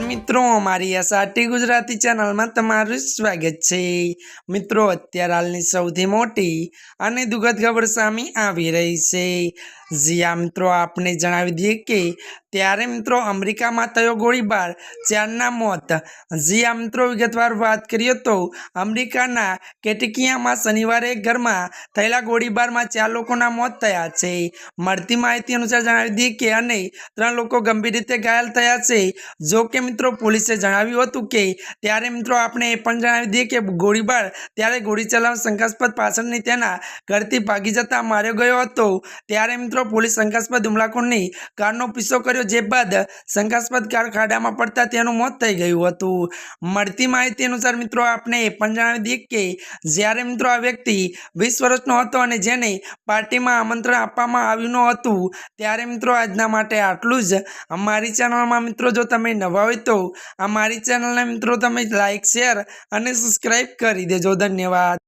મિત્રો, અમારી એસઆરટી ગુજરાતી ચેનલમાં તમારું સ્વાગત છે. મિત્રો, અત્યારે હાલની સૌથી મોટી અને દુઃખદ ખબર સામે આવી રહી છે. જ્યાં મિત્રો, આપને જણાવી દઈએ કે ત્યારે મિત્રો અમેરિકામાં થયો ગોળીબાર ચારના મોત. જી આ મિત્રો વિગતવાર વાત કરીએ તો અમેરિકાના કેટકિયામાં શનિવારે ઘરમાં થયેલા ગોળીબારમાં ચાર લોકોના મોત થયા છે. મળતી માહિતી અનુસાર જણાવી દીધી કે અને ત્રણ લોકો ગંભીર રીતે ઘાયલ થયા છે. જો કે મિત્રો પોલીસે જણાવ્યું હતું કે ત્યારે મિત્રો આપણે એ પણ જણાવી દઈએ કે ગોળીબાર ત્યારે ગોળી ચલાવ શંકાસ્પદ પાછળની તેના ઘરથી ભાગી જતા માર્યો ગયો હતો. ત્યારે મિત્રો પોલીસ શંકાસ્પદ હુમલાખોરની કારનો પીછો કર્યો જે બાદ શંકાસ્પદ કાર ખાડામાં પડતા તેનું મોત થઈ ગયું હતું. મળતી માહિતી અનુસાર મિત્રો આપણે એ પણ જણાવી દઈએ કે જ્યારે મિત્રો આ વ્યક્તિ વીસ વર્ષનો હતો અને જેને પાર્ટીમાં આમંત્રણ આપવામાં આવ્યું ન હતું, ત્યારે મિત્રો આજના માટે આટલું જ. અમારી ચેનલમાં મિત્રો, જો તમે નવા હોય તો અમારી ચેનલને મિત્રો તમે લાઇક શેર અને સબસ્ક્રાઈબ કરી દેજો. ધન્યવાદ.